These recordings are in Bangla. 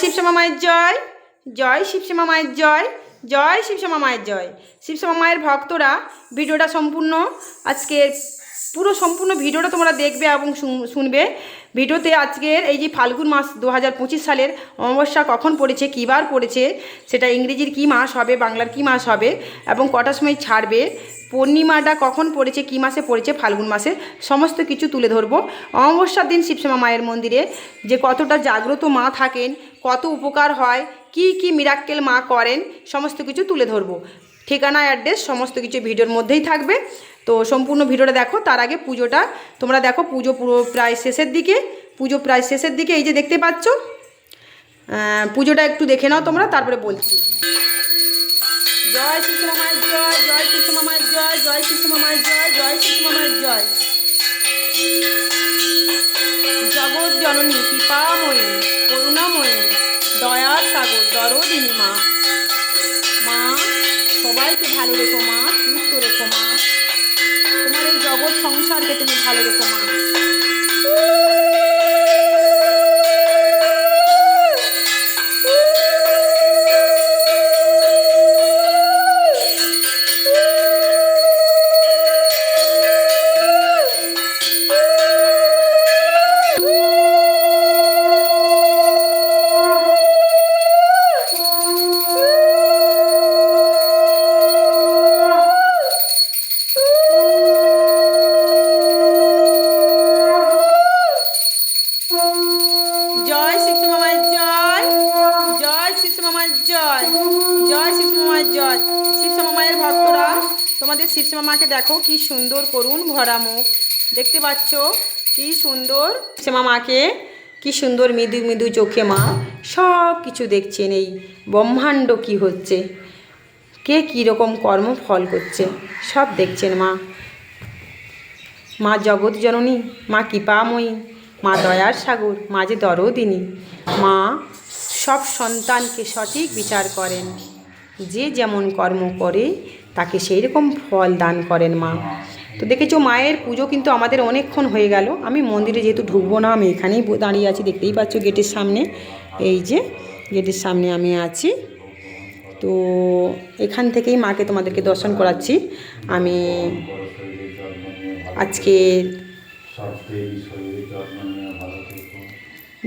শিবশ্যামা মায়ের জয় জয় শিবশ্যামা মায়ের জয় জয় শিবশ্যামা মায়ের জয়। শিবশ্যামা মায়ের ভক্তরা ভিডিওটা সম্পূর্ণ আজকে পুরো সম্পূর্ণ ভিডিওটা তোমরা দেখবে এবং শুনবে। ভিডিওতে আজকের এই যে ফাল্গুন মাস দু হাজার পঁচিশ সালের অমাবস্যা কখন পড়েছে, কী বার পড়েছে, সেটা ইংরেজির কী মাস হবে, বাংলার কী মাস হবে এবং কটার সময় ছাড়বে, পূর্ণিমাটা কখন পড়েছে, কী মাসে পড়েছে ফাল্গুন মাসে, সমস্ত কিছু তুলে ধরবো। অমাবস্যার দিন শিবশ্যামা মায়ের মন্দিরে যে কতটা জাগ্রত মা থাকেন, কত উপকার হয়, কি কি মিরাক্কেল মা করেন, সমস্ত কিছু তুলে ধরবো। ঠিকানা অ্যাড্রেস সমস্ত কিছু ভিডিওর মধ্যেই থাকবে। তো সম্পূর্ণ ভিডিওটা দেখো, তার আগে পুজোটা। তোমরা দেখো পুজো পুরো প্রায় শেষের দিকে, পুজো প্রায় শেষের দিকে, এই যে দেখতে পাচ্ছ? পুজোটা একটু দেখে নাও তোমরা, তারপরে বলছি। জয় শিশুমা মায়ের জয় জয় শিশুমা মায়ের জয় জয় শিশুমা মায়ের জয় জয় শিশুমা মায়ের জয়। জগৎ জননী কৃপাময়ী, করুণাময়ী, দয়ার সাগর, দরদিনী মা। ভালো রেখো মা সুস্থ রেখো মা। তোমার এই জগৎ সংসারকে তুমি ভালো রেখো। মাকে দেখো কি সুন্দর করুন ভরা মুখ। দেখতে পাচ্ছ? কি সুন্দর। শিবশ্যামা মাকে, কি সুন্দর মৃদু মৃদু চোখে মা। সব কিছু দেখছেন এই ব্রহ্মাণ্ড কি হচ্ছে। কে কীরকম কর্ম ফল করছে। সব দেখছেন মা। মা জগৎ জননী, মা কৃপাময়ী, মা দয়ার সাগর, মা যে দরদিনী। মা সব সন্তানকে সঠিক বিচার করেন। যে যেমন কর্ম করে তাকে সেই রকম ফল দান করেন মা। তো দেখেছ মায়ের পুজো কিন্তু আমাদের অনেকক্ষণ হয়ে গেল। আমি মন্দিরে যেহেতু ঢুকবো না আমি এখানেই দাঁড়িয়ে আছি দেখতেই পাচ্ছ গেটের সামনে। এই যে গেটের সামনে আমি আছি। তো এখান থেকেই মাকে তোমাদেরকে দর্শন করাচ্ছি। আমি আজকে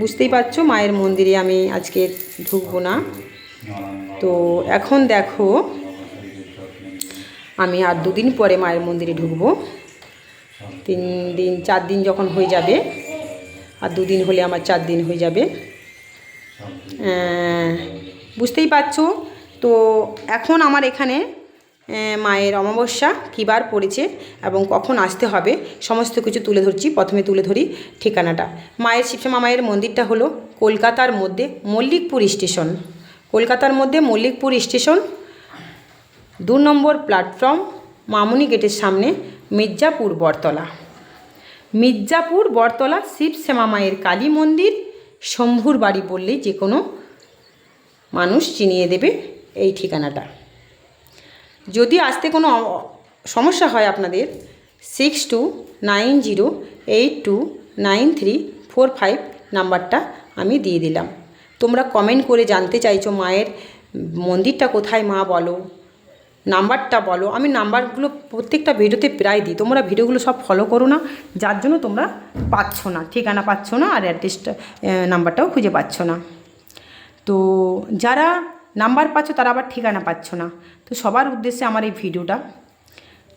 বুঝতেই পারছ মায়ের মন্দিরে আমি আজকে ঢুকবো না। তো এখন দেখো আমি আর দুদিন পরে মায়ের মন্দিরে ঢুকবো। তিন দিন, চার দিন যখন হয়ে যাবে, আর দুদিন হলে আমার চার দিন হয়ে যাবে। বুঝতেই পারছ? তো এখন আমার এখানে মায়ের অমাবস্যা কী বার পড়েছে এবং কখন আসতে হবে, সমস্ত কিছু তুলে ধরছি। প্রথমে তুলে ধরি ঠিকানাটা। মায়ের শিবশ্যামা মায়ের মন্দিরটা হলো কলকাতার মধ্যে মল্লিকপুর স্টেশন। কলকাতার মধ্যে মল্লিকপুর স্টেশন দু নম্বর প্ল্যাটফর্ম মামুনি গেটের সামনে মির্জাপুর বটতলা। মির্জাপুর বটতলা শিব শ্যামা মায়ের কালী মন্দির, শম্ভুর বাড়ি বললেই যে কোনো মানুষ চিনিয়ে দেবে এই ঠিকানাটা। যদি আসতে কোনো সমস্যা হয় আপনাদের six two nine zero eight two nine three four five নাম্বারটা আমি দিয়ে দিলাম। তোমরা কমেন্ট করে জানতে চাইছো মায়ের মন্দিরটা কোথায় মা বলো। নাম্বারটা বলো। আমি নাম্বারগুলো প্রত্যেকটা ভিডিওতে প্রায় দিই। তোমরা ভিডিওগুলো সব ফলো করো না। যার জন্য তোমরা পাচ্ছ না। ঠিকানা পাচ্ছ না আর অ্যাড্রেসটা নাম্বারটাও খুঁজে পাচ্ছ না। তো যারা নাম্বার পাচ্ছ, তারা আবার ঠিকানা পাচ্ছ না। তো সবার উদ্দেশ্যে আমার এই ভিডিওটা।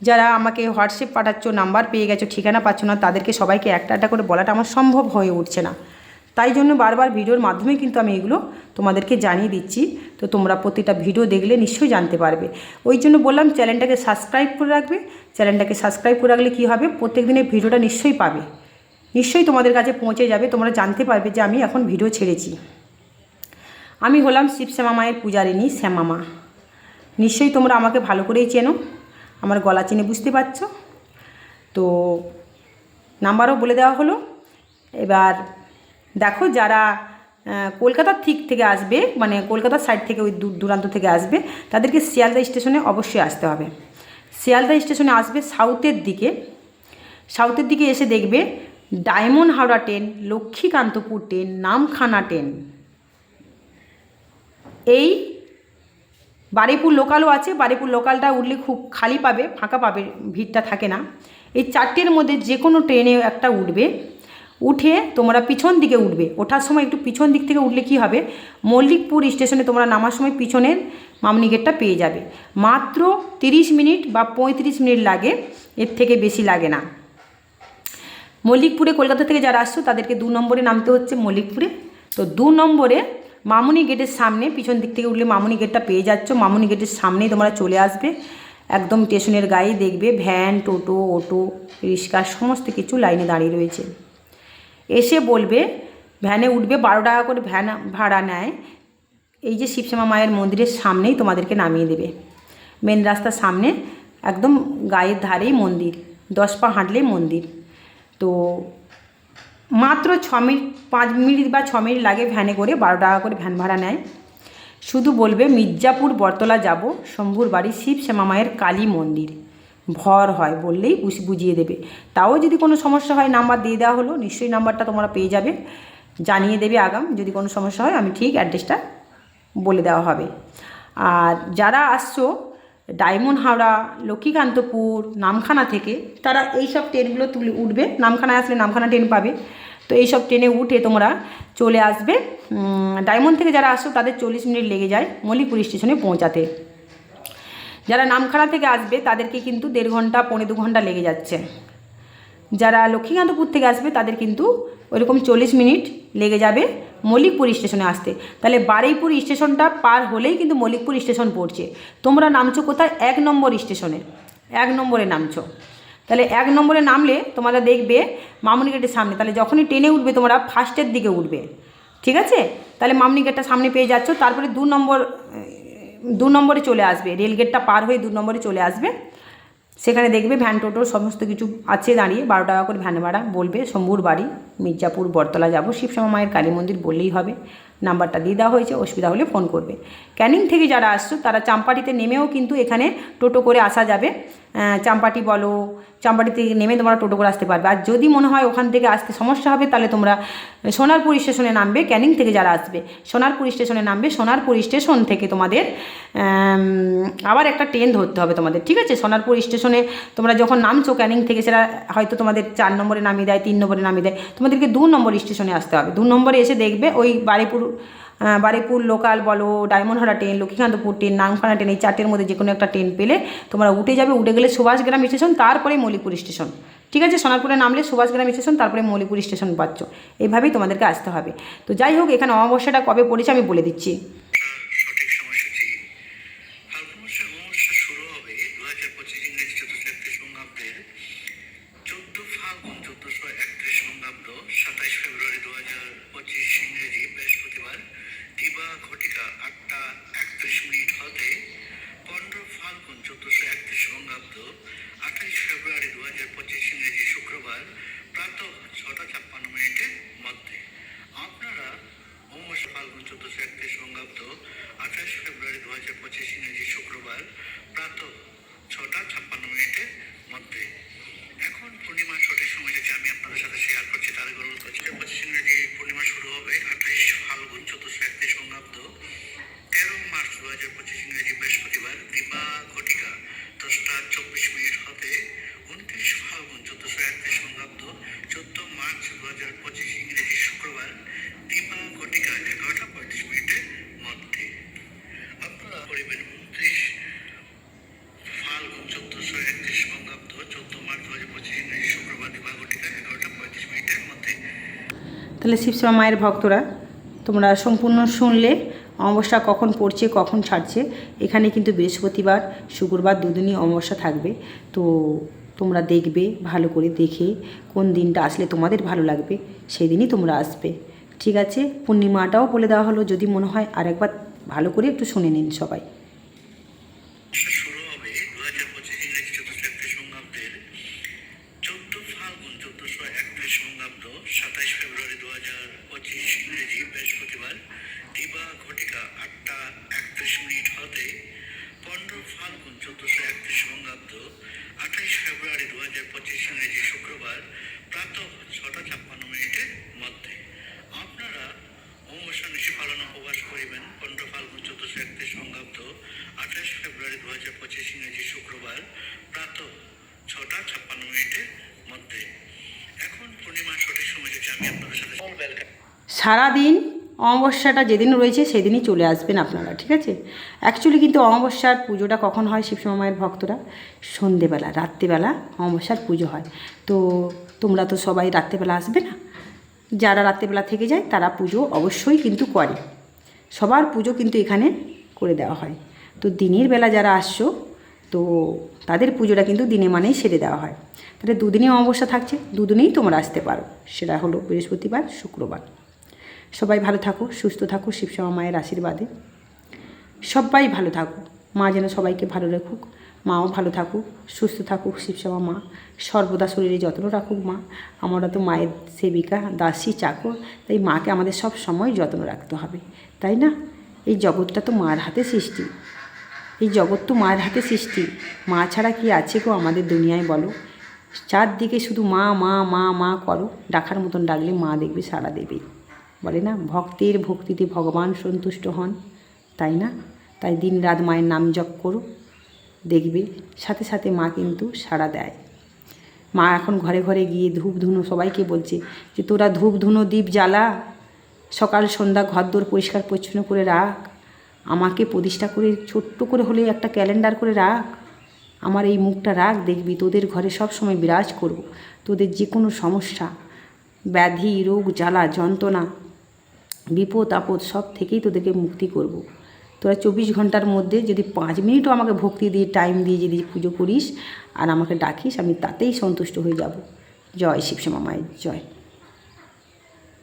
যারা আমাকে হোয়াটসঅ্যাপ পাঠাচ্ছ, নাম্বার পেয়ে গেছো, ঠিকানা পাচ্ছ না, তাদেরকে সবাইকে একটা একটা করে বলাটা আমার সম্ভব হয়ে উঠছে না। তাই জন্য বারবার ভিডিওর মাধ্যমে কিন্তু আমি এগুলো তোমাদেরকে জানিয়ে দিচ্ছি। তো তোমরা প্রতিটা ভিডিও দেখলে নিশ্চয়ই জানতে পারবে। ওই জন্য বললাম, চ্যানেলটাকে সাবস্ক্রাইব করে রাখবে। চ্যানেলটাকে সাবস্ক্রাইব করে রাখলে কী হবে? প্রত্যেক দিনের ভিডিওটা নিশ্চয়ই পাবে। নিশ্চয়ই তোমাদের কাছে পৌঁছে যাবে। তোমরা জানতে পারবে যে আমি এখন ভিডিও ছেড়েছি। আমি হলাম শিব শ্যামা মায়ের পূজারিনী শ্যামা মা। নিশ্চয়ই তোমরা আমাকে ভালো করেই চেনো। আমার গলা চিনে বুঝতে পারছ? তো নাম্বারও বলে দেওয়া হলো। এবার দেখো যারা কলকাতার ঠিক থেকে আসবে মানে কলকাতার সাইড থেকে ওই দূর দূরান্ত থেকে আসবে, তাদেরকে শিয়ালদা স্টেশনে অবশ্যই আসতে হবে। শিয়ালদা স্টেশনে আসবে সাউথের দিকে। সাউথের দিকে এসে দেখবে Diamond Howrah train Lakshmikantapur train Namkhana train এই বারিপুর লোকালও আছে, বারিপুর লোকালটা উঠলে খুব খালি পাবে, ফাঁকা পাবে, ভিড়টা থাকে না। এই চারটের মধ্যে যে কোনো ট্রেনে একটা উঠবে। উঠে তোমরা পিছন দিকে উঠবে। ওঠার সময় একটু পিছন দিক থেকে উঠলে কি হবে? মল্লিকপুর স্টেশনে তোমরা নামার সময় পিছনের মামনি গেটটা পেয়ে যাবে। মাত্র তিরিশ মিনিট বা পঁয়ত্রিশ মিনিট লাগে, এর থেকে বেশি লাগে না। মল্লিকপুরে, কলকাতা থেকে যারা আসছো, তাদেরকে দু নম্বরে নামতে হচ্ছে মল্লিকপুরে। তো দু নম্বরে মামুনি গেটের সামনে, পিছন দিক থেকে উঠলে মামুনি গেটটা পেয়ে যাচ্ছ। মামুনি গেটের সামনেই তোমরা চলে আসবে। একদম স্টেশনের গায়ে দেখবে ভ্যান, টোটো, অটো, রিক্সা, সমস্ত কিছু লাইনে দাঁড়িয়ে রয়েছে। এসে বলবে, ভ্যানে উঠবে, বারো টাকা করে ভ্যান ভাড়া নেয়। এই যে শিবশ্যামা মায়ের মন্দিরের সামনেই তোমাদেরকে নামিয়ে দেবে। মেন রাস্তার সামনে, একদম গায়ের ধারেই মন্দির, দশ পা হাঁটলেই মন্দির। তো মাত্র ছ মিনিট, পাঁচ মিনিট বা ছ মিনিট লাগে ভ্যানে করে বারো টাকা করে ভ্যান ভাড়া নেয়। শুধু বলবে, মির্জাপুর, বরতলা যাব, শম্ভুর বাড়ি শিব শ্যামা মায়ের কালী মন্দির। ভর হয় বললেই বুঝ- বুঝিয়ে দেবে। তাও যদি কোনো সমস্যা হয়, নাম্বার দিয়ে দেওয়া হলো, নিশ্চয়ই নাম্বারটা তোমরা পেয়ে যাবে। জানিয়ে দেবে আগাম, যদি কোনো সমস্যা হয়, আমি ঠিক অ্যাড্রেসটা বলে দেওয়া হবে। আর যারা আসছো, ডায়মন্ড হাওড়া, লক্ষ্মীকান্তপুর, নামখানা থেকে, তারা এই সব ট্রেনগুলো তুলে উঠবে। নামখানায় আসলে নামখানা ট্রেন পাবে। তো এই সব ট্রেনে উঠে তোমরা চলে আসবে। ডায়মন্ড থেকে যারা আসছো তাদের চল্লিশ মিনিট লেগে যায় মল্লিকপুর স্টেশনে পৌঁছাতে। যারা নামখানা থেকে আসবে, তাদেরকে কিন্তু দেড় ঘণ্টা, পৌনে দু ঘণ্টা লেগে যাচ্ছে। যারা লক্ষ্মীকান্তপুর থেকে আসবে, তাদের কিন্তু ওইরকম চল্লিশ মিনিট লেগে যাবে মল্লিকপুর স্টেশনে আসতে। তাহলে বারুইপুর স্টেশনটা পার হলেই কিন্তু মল্লিকপুর স্টেশন পড়ছে। তোমরা নামছো কোথায়? এক নম্বর স্টেশনে। এক নম্বরে নামছো। তাহলে এক নম্বরে নামলে তোমরা দেখবে মামুনি গেটের সামনে। তাহলে যখনই ট্রেনে উঠবে তোমরা ফার্স্টের দিকে উঠবে। ঠিক আছে? তাহলে মামনি গেটটা সামনে পেয়ে যাচ্ছ। তারপরে দু নম্বর দু নম্বরে চলে আসবে রেলগেটটা পার হয়ে দু নম্বরে চলে আসবে। সেখানে দেখবে ভ্যান টোটো সমস্ত কিছু আছে দাঁড়িয়ে, বারো টাকা করে ভ্যান ভাড়া বলবে। শম্ভুর বাড়ি, মির্জাপুর বরতলা যাব। শিবশ্যামা মায়ের কালী মন্দির বললেই হবে। নাম্বারটা দিয়ে দেওয়া হয়েছে, অসুবিধা হলে ফোন করবে। ক্যানিং থেকে যারা আসছো, তারা চাম্পাটিতে নেমেও কিন্তু এখানে টোটো করে আসা যাবে। চাম্পাটি বলো চাম্পাটি থেকে নেমে তোমরা টোটো করে আসতে পারবে। আর যদি মনে হয় ওখান থেকে আসতে সমস্যা হবে, তাহলে তোমরা সোনারপুর স্টেশনে নামবে, ক্যানিং থেকে যারা আসবে। সোনারপুর স্টেশনে নামবে, সোনারপুর স্টেশন থেকে তোমাদের আবার একটা ট্রেন ধরতে হবে তোমাদের, ঠিক আছে? সোনারপুর স্টেশনে তোমরা যখন নামছো, ক্যানিং থেকে সেটা হয়তো তোমাদের চার নম্বরে নামিয়ে দেয়, তিন নম্বরে নামিয়ে দেয়। তোমাদেরকে দু নম্বর স্টেশনে আসতে হবে। দু নম্বরে এসে দেখবে ওই বারিপুর বারিপুর লোকাল বলো Diamond Harbour train Lakshmikantapur train Namkhana train এই চারটের মধ্যে যে কোনো একটা ট্রেন পেলে তোমরা উঠে যাবে। উঠে গেলে সুভাষগ্রাম স্টেশন তারপরে মলিপুর স্টেশন ঠিক আছে? সোনারপুরে নামলে সুভাষগ্রাম স্টেশন তারপরে মলিপুর স্টেশন পাচ্ছ। এইভাবেই তোমাদেরকে আসতে হবে। তো যাই হোক, এখানে অমাবস্যাটা কবে পড়েছে আমি বলে দিচ্ছি সঠিক সময়সূচি ফাল্গুন মাসে অমাবস্যা শুরু হবে দু হাজার পঁচিশ ইংরেজি চতুর্থ একত্রিশ বঙ্গাব্দের চোদ্দ ফাল্গুন চোদ্দশো একত্রিশ বঙ্গাব্দ সাতাইশ ফেব্রুয়ারি দু হাজার পঁচিশ ইংরেজি বৃহস্পতিবার দিবা ঘটিকা আটটা একত্রিশ মিনিট হতে পনেরো ফাল্গুন চোদ্দশো একত্রিশ বঙ্গাব্দ আঠাইশ ফেব্রুয়ারি দু হাজার পঁচিশ ইংরেজি শুক্রবার প্রাত ছটা ছাপ্পান্ন মিনিটের মধ্যে আপনারা অমাবস্যা ফাল্গুন চোদ্দশো একত্রিশ বঙ্গাব্দ আঠাশ ফেব্রুয়ারি দু হাজার পঁচিশ ইংরেজি শুক্রবার প্রাত ছটা ছাপ্পান্ন মিনিটের মধ্যে এখন পূর্ণিমার সঠিক সময় যেটা আমি আপনাদের সাথে শেয়ার করছি তার গল্প করছি পঁচিশ ইংরেজি পূর্ণিমা শুরু হবে আঠাইশ ফাল্গুন চোদ্দশো একত্রিশ বঙ্গাব্দ তেরো মার্চ দু হাজার পঁচিশ ইংরেজি বৃহস্পতিবার দিবা ঘটিকা দশটা চব্বিশ মিনিট হতে উনত্রিশ ফাল্গুন চোদ্দশো একত্রিশ বঙ্গাব্দ চোদ্দ মার্চ দু হাজার পঁচিশ ইংরেজি শুক্রবার দিবা ঘটিকা এগারোটা পঁয়ত্রিশ মিনিটের মধ্যে আপনারা করিবেন উনত্রিশ ফাল্গুন চোদ্দশো একত্রিশ বঙ্গাব্দ চোদ্দ মার্চ দু হাজার পঁচিশ ইংরেজি শুক্রবার দিবা ঘটিকা এগারোটা পঁয়ত্রিশ মিনিটের মধ্যে তাহলে শিবশ্যামা মায়ের ভক্তরা, তোমরা সম্পূর্ণ শুনলে, অমাবস্যা কখন পড়ছে, কখন ছাড়ছে, এখানে কিন্তু বৃহস্পতিবার, শুক্রবার দুদিনই অমাবস্যা থাকবে। তো তোমরা দেখবে, ভালো করে দেখে, কোন দিনটা আসলে তোমাদের ভালো লাগবে সেই দিনই তোমরা আসবে। ঠিক আছে? পূর্ণিমাটাও বলে দেওয়া হলো, যদি মনে হয় আরেকবার ভালো করে একটু শুনে নিন সবাই। দিবা ঘটিকা আটটা একত্রিশ মিনিট হতে পনেরো ফাল্গুন চোদ্দশো একত্রিশ বঙ্গাব্দ, আঠাইশ ফেব্রুয়ারি দু হাজার পঁচিশ ইংরেজি শুক্রবার, প্রাত ছটা ছাপ্পান্ন মিনিটের মধ্যে। আপনারা অমোষা নিশি পালন উপবাস করিবেন। পনেরো ফাল্গুন চোদ্দশো একত্রিশ বঙ্গাব্দ, আঠাইশ ফেব্রুয়ারি দু হাজার পঁচিশ ইংরেজি শুক্রবার, প্রাত ছটা ছাপ্পান্ন মিনিটের মধ্যে। এখন পূর্ণিমা সঠিক সময় যদি আমি আপনাদের সাথে সারাদিন অমাবস্যাটা যেদিন রয়েছে সেদিনই চলে আসবেন আপনারা, ঠিক আছে? অ্যাকচুয়ালি কিন্তু অমাবস্যার পুজোটা কখন হয় শিবসমা মায়ের ভক্তরা? সন্ধেবেলা, রাত্রিবেলা অমাবস্যার পুজো হয়। তো তোমরা তো সবাই রাত্রিবেলা আসবে না? যারা রাত্রিবেলা থেকে যায় তারা পুজো অবশ্যই কিন্তু করে। সবার পুজো কিন্তু এখানে করে দেওয়া হয়। তো দিনের বেলা যারা আসছো, তো তাদের পুজোটা কিন্তু দিনে মানেই সেরে দেওয়া হয়। তাহলে দুদিনই অমাবস্যা থাকছে, দুদিনেই তোমরা আসতে পারো। সেটা হলো বৃহস্পতিবার, শুক্রবার। সবাই ভালো থাকো সুস্থ থাকো শিবশ্যামা মায়ের আশীর্বাদে। সবাই ভালো থাকো মা যেন সবাইকে ভালো রাখুক, মাও ভালো থাকুক, সুস্থ থাকুক শিবশ্যামা মা। সর্বদা শরীরে যত্ন রাখুক মা। আমরা তো মায়ের সেবিকা, দাসী, চাকর, তাই মাকে আমাদের সব সময় যত্ন রাখতে হবে, তাই না? এই জগৎটা তো মার হাতে সৃষ্টি। এই জগৎ তো মায়ের হাতে সৃষ্টি। মা ছাড়া কি আছে গো আমাদের দুনিয়ায় বলো? চারদিকে শুধু মা মা মা মা করো। ডাকার মতন ডাকলে মা দেখবে সাড়া দেবেই বলে না, ভক্তের ভক্তিতে ভগবান সন্তুষ্ট হন, তাই না? তাই দিন রাত মায়ের নাম জপ করো, দেখবে সাথে সাথে মা কিন্তু সাড়া দেয়। মা এখন ঘরে ঘরে গিয়ে ধূপ ধুনো সবাইকে বলছে যে, তোরা ধূপ ধুনো দীপ জ্বালা, সকাল সন্ধ্যা ঘরদোর পরিষ্কার পরিচ্ছন্ন করে রাখ। আমাকে প্রতিষ্ঠা করে, ছোট্ট করে হলে একটা ক্যালেন্ডার করে রাখ। আমার এই মুখটা রাখ, দেখবি তোদের ঘরে সব সময় বিরাজ করব। তোদের যে কোনো সমস্যা, ব্যাধি, রোগ, জ্বালা, যন্ত্রণা বিপদ আপদ সব থেকেই তোদেরকে মুক্তি করব। তোরা চব্বিশ ঘণ্টার মধ্যে যদি পাঁচ মিনিটও আমাকে ভক্তি দিয়ে টাইম দিয়ে যদি পুজো করিস আর আমাকে ডাকিস, আমি তাতেই সন্তুষ্ট হয়ে যাব জয় শিবশ্যামা মায়ের জয়